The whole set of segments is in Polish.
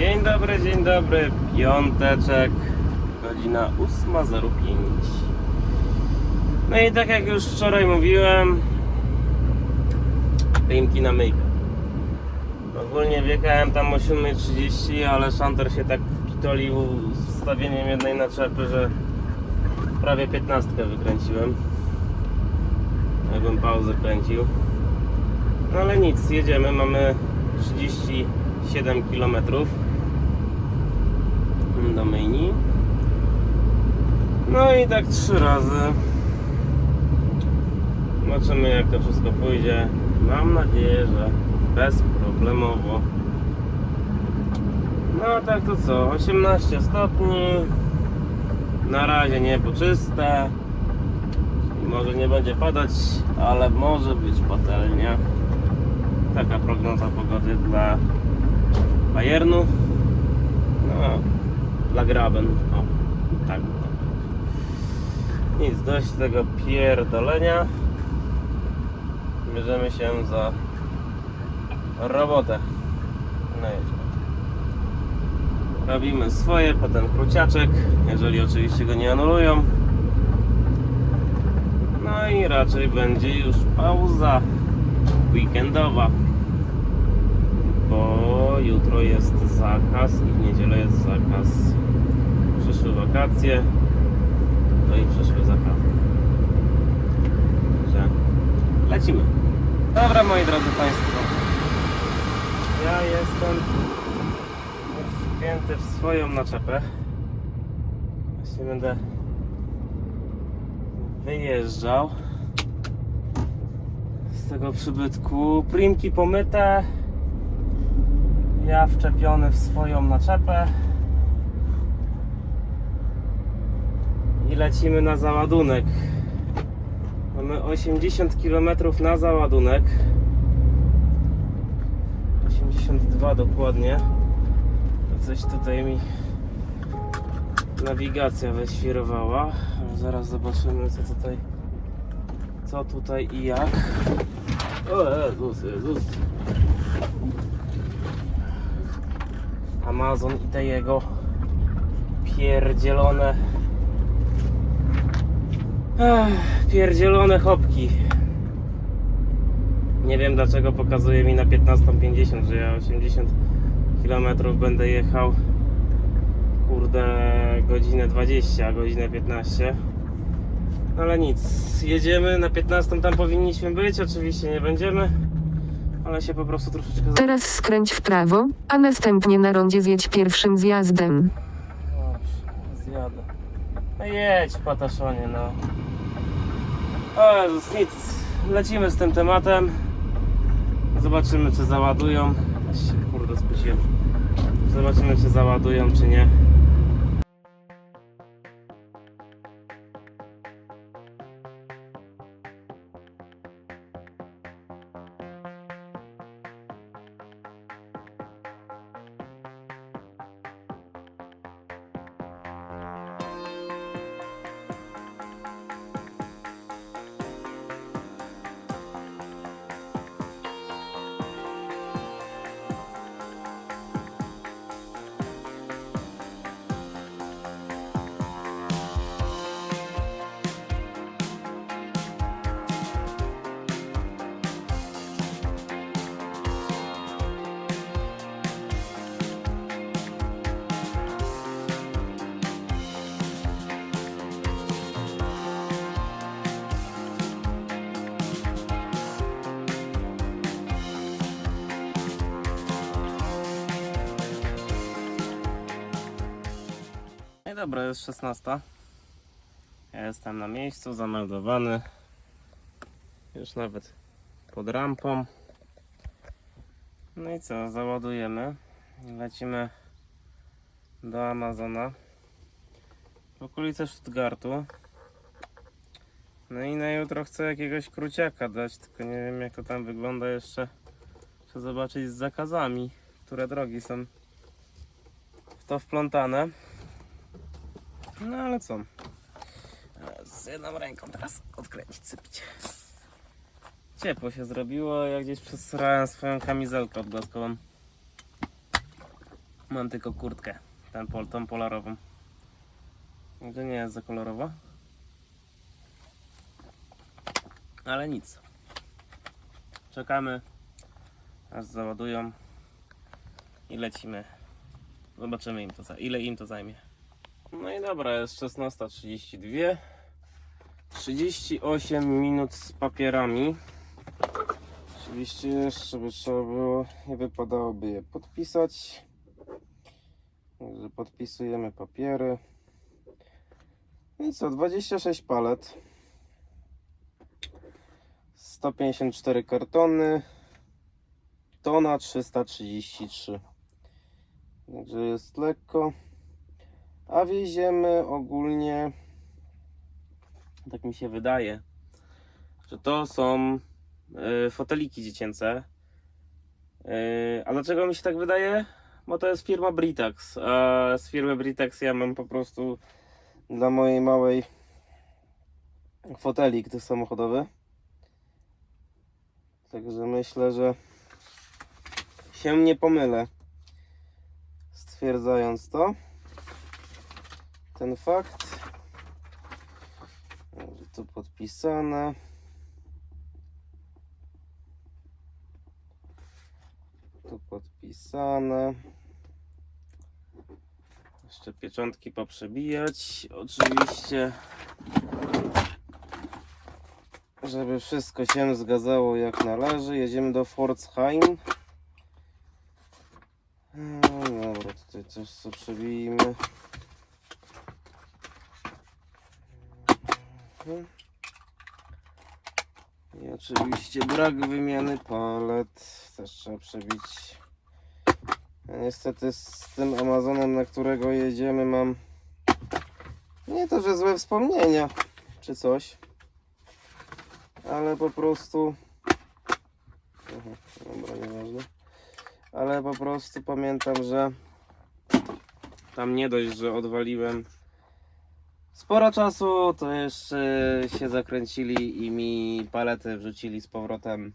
Dzień dobry, dzień dobry. Piąteczek, godzina 8.05. No i tak jak już wczoraj mówiłem, rynki na myjkę. Ogólnie wjechałem tam o 7.30, ale szanter się tak kitolił z wstawieniem jednej naczepy, że prawie 15 wykręciłem. Jakbym pauzę kręcił. No ale nic, jedziemy, mamy 37 km do. No i tak trzy razy. Zobaczymy jak to wszystko pójdzie. Mam nadzieję, że bezproblemowo. No a tak to co? 18 stopni. Na razie niebo czyste. Może nie będzie padać, ale może być patelnia. Taka prognoza pogody dla Bayernu. No, dla Graben. O, tak. Nic, dość tego pierdolenia. Bierzemy się za robotę. No jedźmy. Robimy swoje, potem kruciaczek, jeżeli oczywiście go nie anulują. No i raczej będzie już pauza weekendowa. Bo jutro jest zakaz niedzielę jest zakaz. Przyszły wakacje, to i przyszły zakazy. Także lecimy. Dobra moi drodzy Państwo. Ja jestem wpięty w swoją naczepę. Właśnie będę wyjeżdżał z tego przybytku. Primki pomyte. Ja wczepiony w swoją naczepę. I lecimy na załadunek. Mamy 80 km na załadunek. 82 dokładnie. To coś tutaj mi nawigacja wyświrowała. Zaraz zobaczymy co tutaj co tutaj i jak. O Jezus, Jezus. Amazon i te jego pierdzielone Ech, pierdzielone chopki. Nie wiem dlaczego pokazuje mi na 15.50, że ja 80 km będę jechał kurde godzinę 20, a godzinę 15. No ale nic, jedziemy na 15 tam powinniśmy być, oczywiście nie będziemy, ale się po prostu troszeczkę. Teraz skręć w prawo, a następnie na rondzie zjedź pierwszym zjazdem. Dobrze, zjadę. No jedź pataszonie, no. O Jezus, nic. Lecimy z tym tematem. Zobaczymy, czy załadują. Kurde spuściłem. Zobaczymy, czy załadują, czy nie. Dobra, jest 16. Ja jestem na miejscu, zameldowany. Już nawet pod rampą. No i co, załadujemy. Lecimy do Amazona. W okolice Stuttgartu. No i na jutro chcę jakiegoś kruciaka dać, tylko nie wiem jak to tam wygląda jeszcze. Chcę zobaczyć z zakazami, które drogi są w to wplątane. No ale co? Z jedną ręką teraz odkręcić, sypić. Ciepło się zrobiło, ja gdzieś przesrałem swoją kamizelkę odblaskową. Mam tylko kurtkę, ten pol, tą polarową. To nie jest za kolorowa. Ale nic. Czekamy, aż załadują i lecimy. Zobaczymy im to, za- ile im to zajmie. No i dobra, jest 16.32. 38 minut z papierami. Oczywiście jeszcze by trzeba było i wypadałoby je podpisać. Także podpisujemy papiery. No I co, 26 palet. 154 kartony. Tona 333. Także jest lekko. A wieziemy ogólnie, tak mi się wydaje, że to są y, foteliki dziecięce. Y, a dlaczego mi się tak wydaje? Bo to jest firma Britax. A z firmy Britax ja mam po prostu dla mojej małej fotelik tych samochodowy. Także myślę, że się nie pomylę stwierdzając to ten fakt. Dobrze, tu podpisane. Tu podpisane. Jeszcze pieczątki poprzebijać. Oczywiście, żeby wszystko się zgadzało jak należy. Jedziemy do Pforzheim. No dobra, tutaj coś co przebijmy. Mhm. I oczywiście brak wymiany palet. Też trzeba przebić. Ja niestety z tym Amazonem, na którego jedziemy, mam nie to, że złe wspomnienia czy coś, ale po prostu. Dobra, nieważne. Ale po prostu pamiętam, że tam nie dość, że odwaliłem sporo czasu, to jeszcze się zakręcili i mi palety wrzucili z powrotem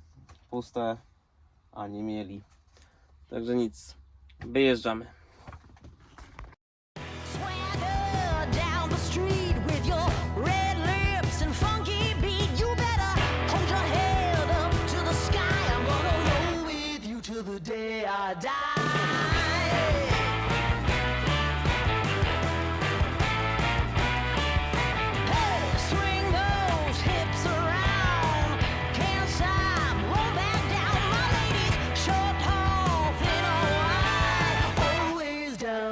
puste, a nie mieli. Także nic, wyjeżdżamy.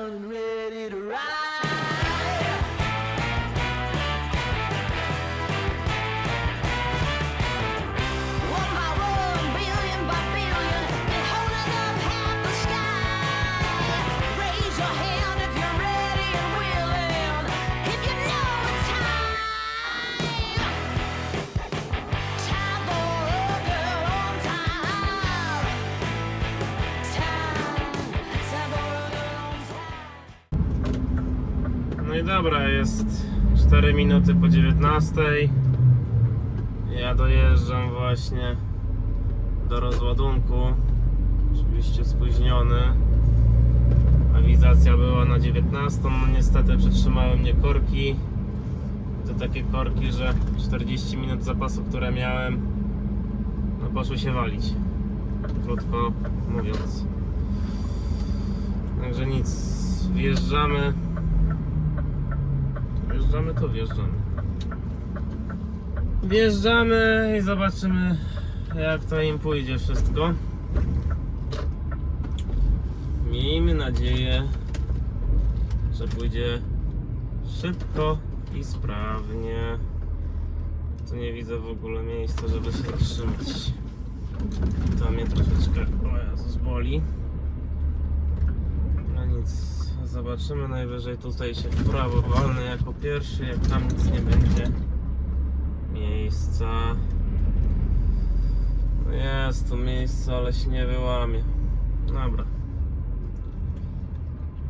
down red. Dobra, jest 4 minuty po 19. Ja dojeżdżam właśnie do rozładunku. Oczywiście spóźniony. Awizacja była na 19. No niestety przetrzymały mnie korki. To takie korki, że 40 minut zapasu, które miałem, no poszły się walić. Krótko mówiąc. Także nic, wjeżdżamy. Wjeżdżamy, to wjeżdżamy. Wjeżdżamy i zobaczymy jak to im pójdzie wszystko. Miejmy nadzieję, że pójdzie szybko i sprawnie. Tu nie widzę w ogóle miejsca, żeby się zatrzymać. To mnie troszeczkę, o Jezus, boli. No nic, zobaczymy najwyżej tutaj się w prawo jako pierwszy, jak tam nic nie będzie miejsca. No jest tu miejsce, ale się nie wyłamie. Dobra.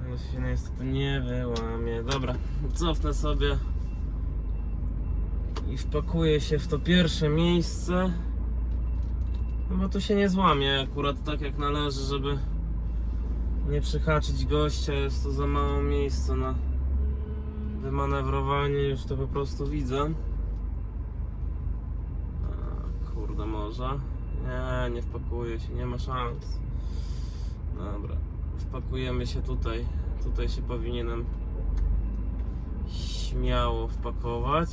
No się niestety nie wyłamie. Dobra, cofnę sobie i wpakuję się w to pierwsze miejsce. No bo tu się nie złamie akurat tak jak należy, żeby nie przyhaczyć gościa, jest to za mało miejsca na wymanewrowanie, już to po prostu widzę. A, kurde, może? Nie, nie wpakuje się, nie ma szans. Dobra, wpakujemy się tutaj. Tutaj się powinienem śmiało wpakować.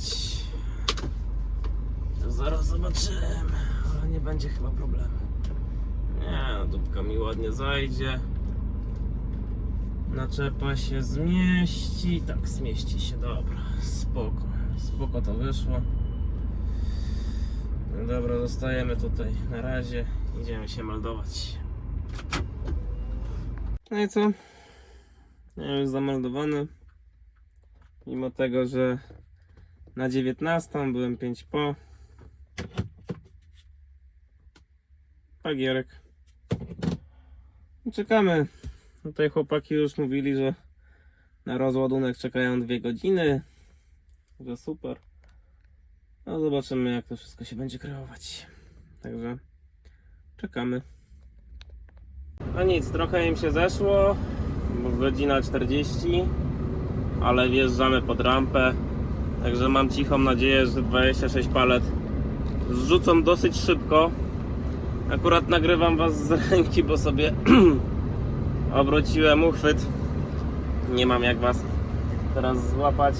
Zaraz zobaczymy, ale nie będzie chyba problemu. Nie, dupka mi ładnie zajdzie. Naczepa się zmieści. Tak, zmieści się, dobra. Spoko. Spoko to wyszło. No dobra, zostajemy tutaj na razie. Idziemy się meldować. No i co? Ja już zameldowany. Mimo tego, że na 19 byłem 5 po. Pagierek. Czekamy. Tutaj chłopaki już mówili, że na rozładunek czekają 2 godziny. Że super. No zobaczymy jak to wszystko się będzie kreować. Także czekamy. No nic, trochę im się zeszło. Godzina 40, ale wjeżdżamy pod rampę. Także mam cichą nadzieję, że 26 palet zrzucą dosyć szybko. Akurat nagrywam was z ręki, bo sobie obróciłem uchwyt. Nie mam jak was teraz złapać.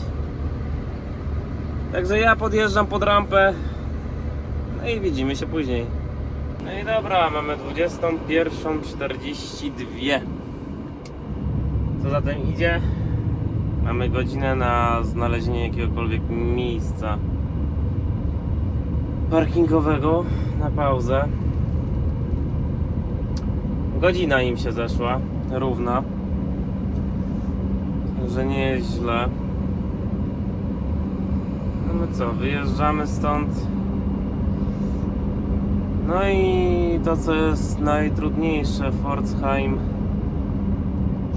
Także ja podjeżdżam pod rampę. No i widzimy się później. No i dobra, mamy 21.42. Co za tym idzie? Mamy godzinę na znalezienie jakiegokolwiek miejsca parkingowego na pauzę. Godzina im się zeszła, równa. Że nie jest źle. No my co, wyjeżdżamy stąd. No i to co jest najtrudniejsze, Pforzheim.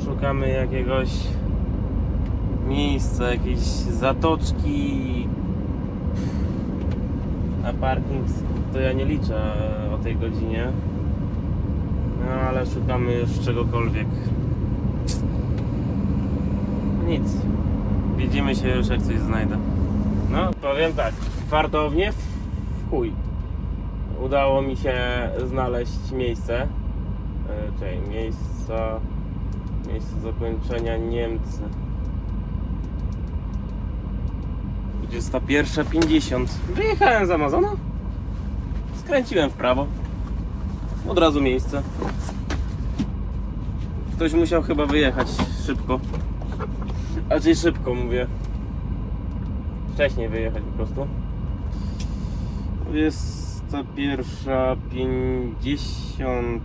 Szukamy jakiegoś miejsca, jakiejś zatoczki na parking, to ja nie liczę o tej godzinie. No ale szukamy już czegokolwiek. Nic. Widzimy się już jak coś znajdę. No, powiem tak, fartownie w chuj. Udało mi się znaleźć miejsce. E, Czekaj, miejsca. Miejsce zakończenia Niemcy. 21.50. Wyjechałem z Amazona. Skręciłem w prawo. Od razu miejsce. Ktoś musiał chyba wyjechać szybko. A czyli szybko mówię. Wcześniej wyjechać po prostu. 21.50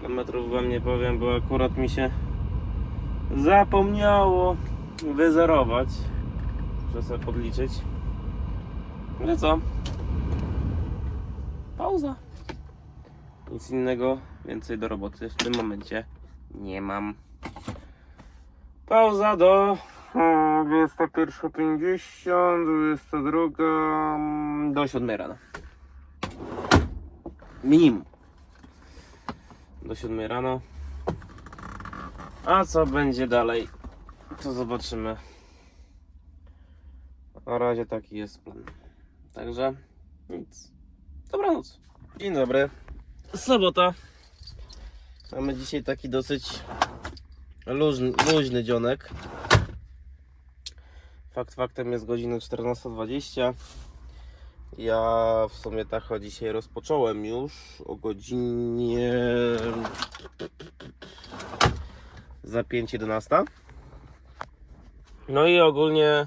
kilometrów wam nie powiem, bo akurat mi się zapomniało wyzerować. Muszę sobie podliczyć. Ale co? Pauza. Nic innego, więcej do roboty w tym momencie nie mam. Pauza do mm, 21.50, 22 mm, do 7 rano. Minimum. Do 7 rano. A co będzie dalej? To zobaczymy. Na razie taki jest plan. Także nic. Dobranoc. Dzień dobry. Sobota. Mamy dzisiaj taki dosyć luźny, luźny dzionek. Fakt faktem jest godzina 14.20. Ja w sumie tak dzisiaj rozpocząłem już o godzinie za 5.11. No i ogólnie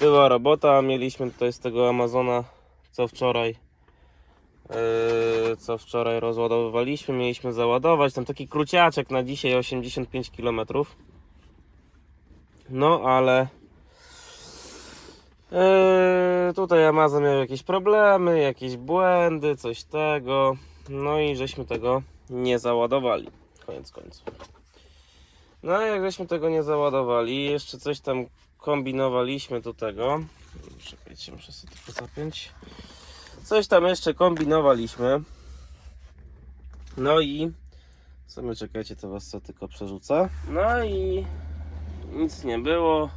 była robota. Mieliśmy tutaj z tego Amazona co wczoraj Yy, co wczoraj rozładowywaliśmy, mieliśmy załadować. Tam taki kruciaczek na dzisiaj 85 km. No ale yy, tutaj Amazon miał jakieś problemy, jakieś błędy, coś tego. No i żeśmy tego nie załadowali. Koniec końców. No i jak żeśmy tego nie załadowali, jeszcze coś tam kombinowaliśmy do tego. Czekajcie, muszę sobie to zapiąć. Coś tam jeszcze kombinowaliśmy. No i W sumie czekajcie, to was co tylko przerzucę. No i nic nie było.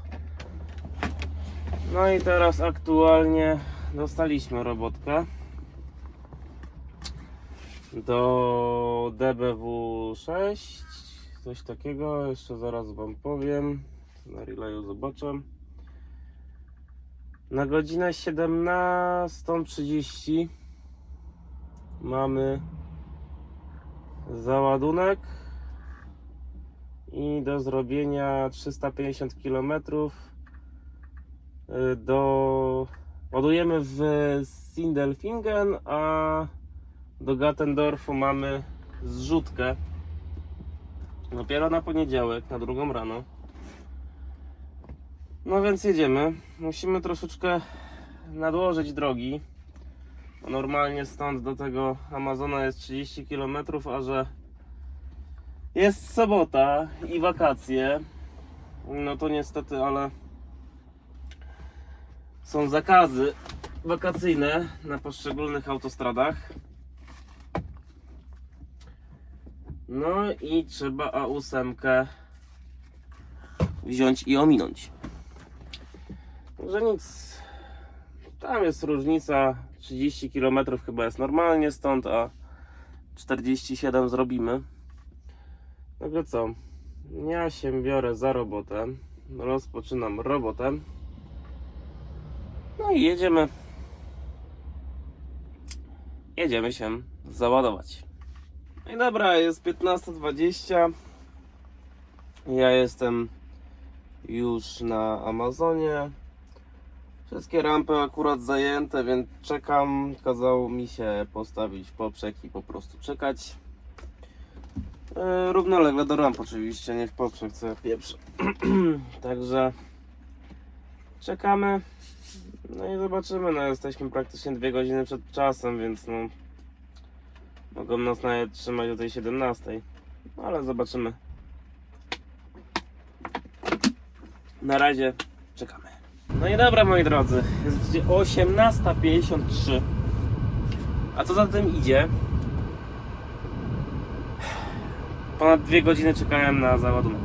No i teraz aktualnie dostaliśmy robotkę do DBW6 coś takiego, jeszcze zaraz wam powiem na relayu zobaczę na godzinę 17.30 mamy załadunek i do zrobienia 350 km do ładujemy w Sindelfingen, a do Gattendorfu mamy zrzutkę dopiero na poniedziałek, na drugą rano. No więc jedziemy. Musimy troszeczkę nadłożyć drogi. Normalnie stąd do tego Amazona jest 30 km, a że jest sobota i wakacje, no to niestety, ale są zakazy wakacyjne na poszczególnych autostradach. No i trzeba A8 wziąć i ominąć. Że nic. Tam jest różnica 30 km chyba jest normalnie stąd, a 47 zrobimy. Także co? Ja się biorę za robotę. Rozpoczynam robotę. No i jedziemy. Jedziemy się załadować. No i dobra, jest 15.20. Ja jestem już na Amazonie. Wszystkie rampy akurat zajęte, więc czekam. Kazał mi się postawić poprzek i po prostu czekać. Yy, równolegle do ramp oczywiście, nie w poprzek, co ja pieprzę. Także czekamy. No i zobaczymy, no jesteśmy praktycznie dwie godziny przed czasem, więc no mogą nas nawet trzymać do tej 17. No, ale zobaczymy. Na razie czekamy. No i dobra moi drodzy, jest 18.53. A co za tym idzie? Ponad dwie godziny czekałem na załadunek.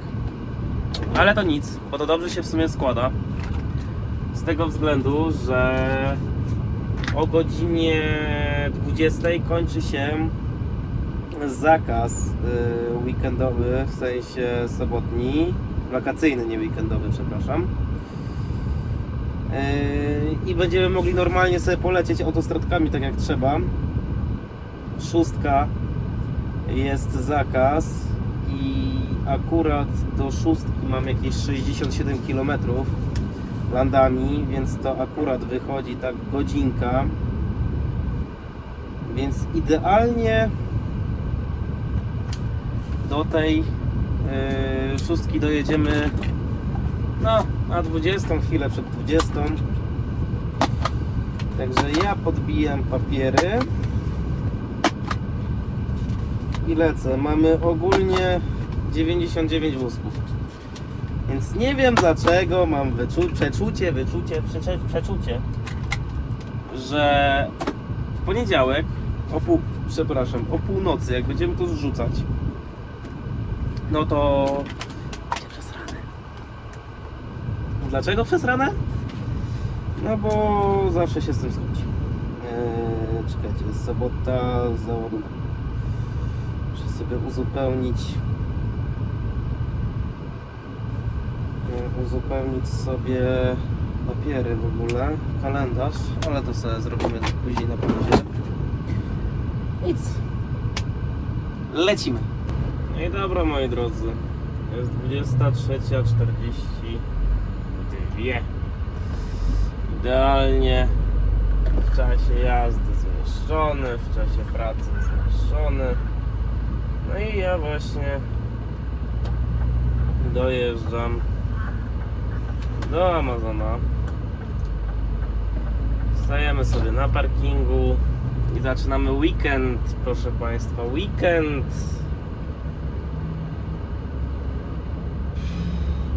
Ale to nic, bo to dobrze się w sumie składa. Z tego względu, że o godzinie 20 kończy się zakaz y, weekendowy, w sensie sobotni, wakacyjny, nie weekendowy, przepraszam. Y, I będziemy mogli normalnie sobie polecieć autostradkami tak jak trzeba. Szóstka jest zakaz i akurat do szóstki mam jakieś 67 km landami, więc to akurat wychodzi tak godzinka. Więc idealnie do tej yy, szóstki dojedziemy no, na 20, chwilę przed 20. Także ja podbijam papiery i lecę. Mamy ogólnie 99 wózków. Więc nie wiem dlaczego mam wyczu- przeczucie, wyczucie, przecze- przeczucie, że w poniedziałek o pół, przepraszam, o północy, jak będziemy to zrzucać, no to będzie przez ranę. Dlaczego przez ranę? No bo zawsze się z tym zgodzi. Eee, czekajcie, jest sobota, załadunek. Muszę sobie uzupełnić e, uzupełnić sobie papiery w ogóle, kalendarz, ale to sobie zrobimy później na pauzie. Nic. Lecimy. No i dobra moi drodzy. Jest 23.42. Idealnie w czasie jazdy zmieszczony, w czasie pracy zmieszczony. No i ja właśnie dojeżdżam do Amazona. Stajemy sobie na parkingu i zaczynamy weekend, proszę Państwa. Weekend.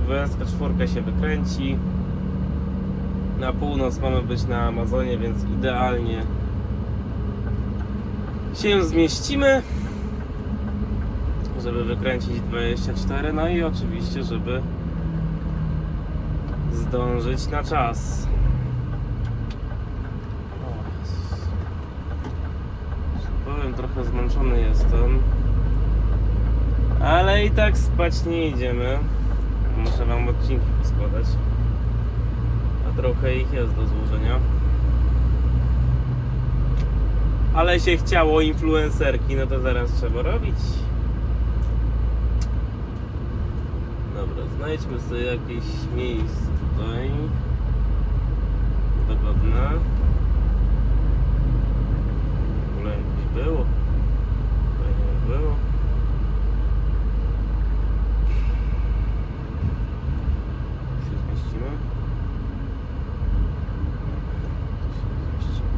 Węska czwórka się wykręci. Na północ mamy być na Amazonie, więc idealnie się zmieścimy żeby wykręcić 24, no i oczywiście, żeby zdążyć na czas. Powiem, trochę zmęczony jestem. Ale i tak spać nie idziemy. Muszę wam odcinki poskładać. A trochę ich jest do złożenia. Ale się chciało influencerki, no to zaraz trzeba robić. Dobra, znajdźmy sobie jakieś miejsce tutaj. Dogodne. W ogóle było. Fajnie by było. Się zmieścimy? Tu się nie zmieścimy.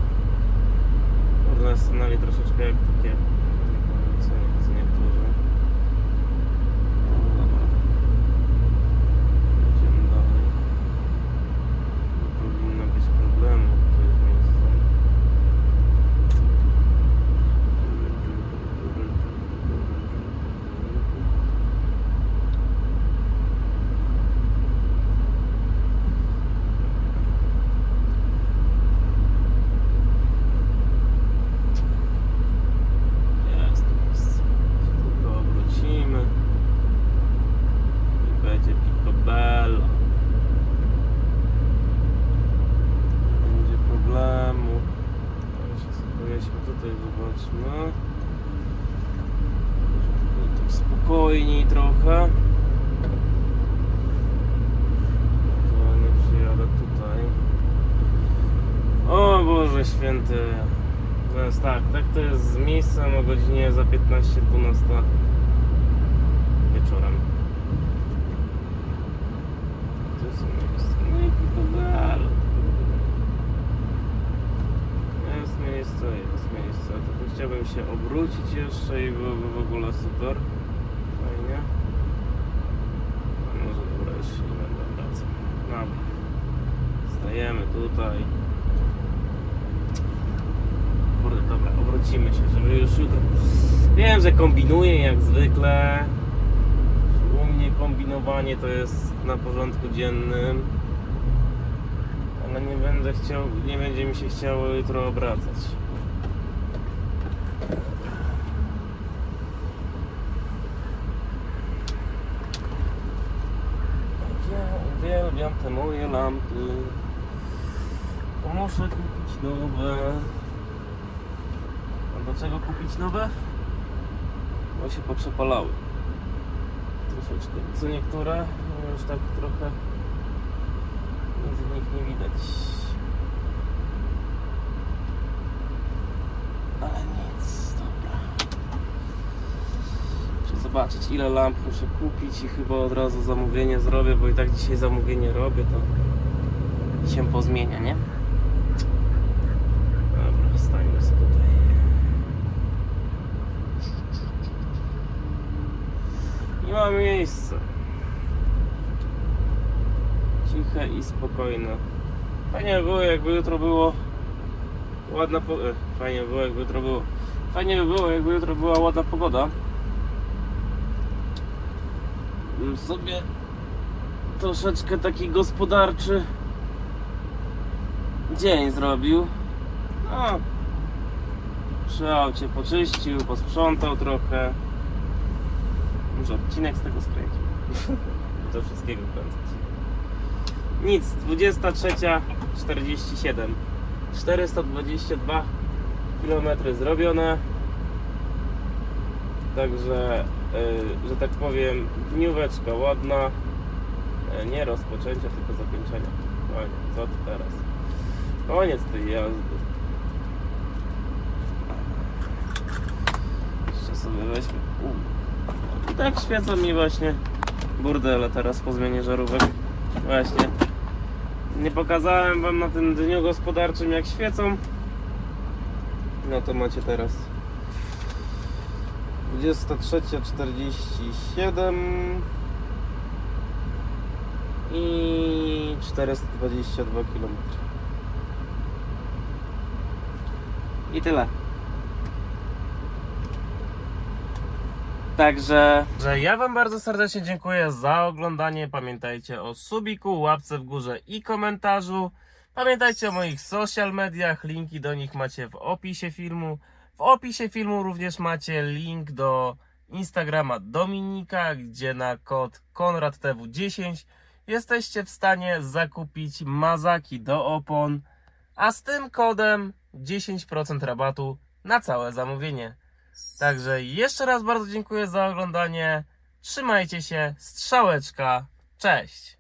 Kurde, stanęli troszeczkę jak takie, nie powiem co, nie, co niektórzy. No dobra. Idziemy dalej. Nie powinno być problemu tutaj z miejscem. Jest miejsce. Tylko obrócimy. I będzie picobello. Nie będzie problemu. Teraz spokojnie tutaj zobaczmy. Żeby tak spokojniej trochę. Ewentualnie przyjadę tutaj. O Boże święty. To jest tak, tak to jest z miejscem o godzinie za 15-12 wieczorem. To jest miejsce. No i Picobello. Jest miejsce, jest miejsce. Tylko chciałbym się obrócić jeszcze i byłoby w ogóle super. Fajnie. A może dobra, się nie będę wracał. Dobra. Stajemy tutaj. Kurde, dobra, obrócimy się, żeby już jutro. Wiem, że kombinuję jak zwykle. U mnie kombinowanie to jest na porządku dziennym. Ale nie będę chciał, nie będzie mi się chciało jutro obracać. Ja uwielbiam te moje lampy. To muszę kupić nowe. A do czego kupić nowe? Bo się poprzepalały. Troszeczkę. Co niektóre już tak trochę nic z nich nie widać. Ale nic, dobra. Muszę zobaczyć ile lamp muszę kupić i chyba od razu zamówienie zrobię, bo i tak dzisiaj zamówienie robię, to się pozmienia, nie? Dobra, stańmy sobie tutaj. Nie ma miejsca. Ciche i spokojne. Fajnie by było, jakby jutro było ładna e, Fajnie by było, jakby jutro było... Fajnie by było, jakby jutro była ładna pogoda. Sobie troszeczkę taki gospodarczy dzień zrobił. No, przy aucie poczyścił, posprzątał trochę. Może odcinek z tego skręcił. Do wszystkiego kręcać. Nic, 23.47 422 km zrobione. Także, że tak powiem, dnióweczka ładna. Y, Nie rozpoczęcia, tylko zakończenia. Co ty teraz? Koniec tej jazdy. Jeszcze sobie weźmy. U. I tak świecą mi właśnie burdele teraz po zmianie żarówek. Właśnie. Nie pokazałem wam na tym dniu gospodarczym jak świecą. No to macie teraz 23.47 i 422 km. I tyle. Także, że ja Wam bardzo serdecznie dziękuję za oglądanie. Pamiętajcie o subiku, łapce w górze i komentarzu. Pamiętajcie o moich social mediach, linki do nich macie w opisie filmu. W opisie filmu również macie link do Instagrama Dominika, gdzie na kod KonradTW10 jesteście w stanie zakupić mazaki do opon, a z tym kodem 10% rabatu na całe zamówienie. Także jeszcze raz bardzo dziękuję za oglądanie. Trzymajcie się, strzałeczka, cześć!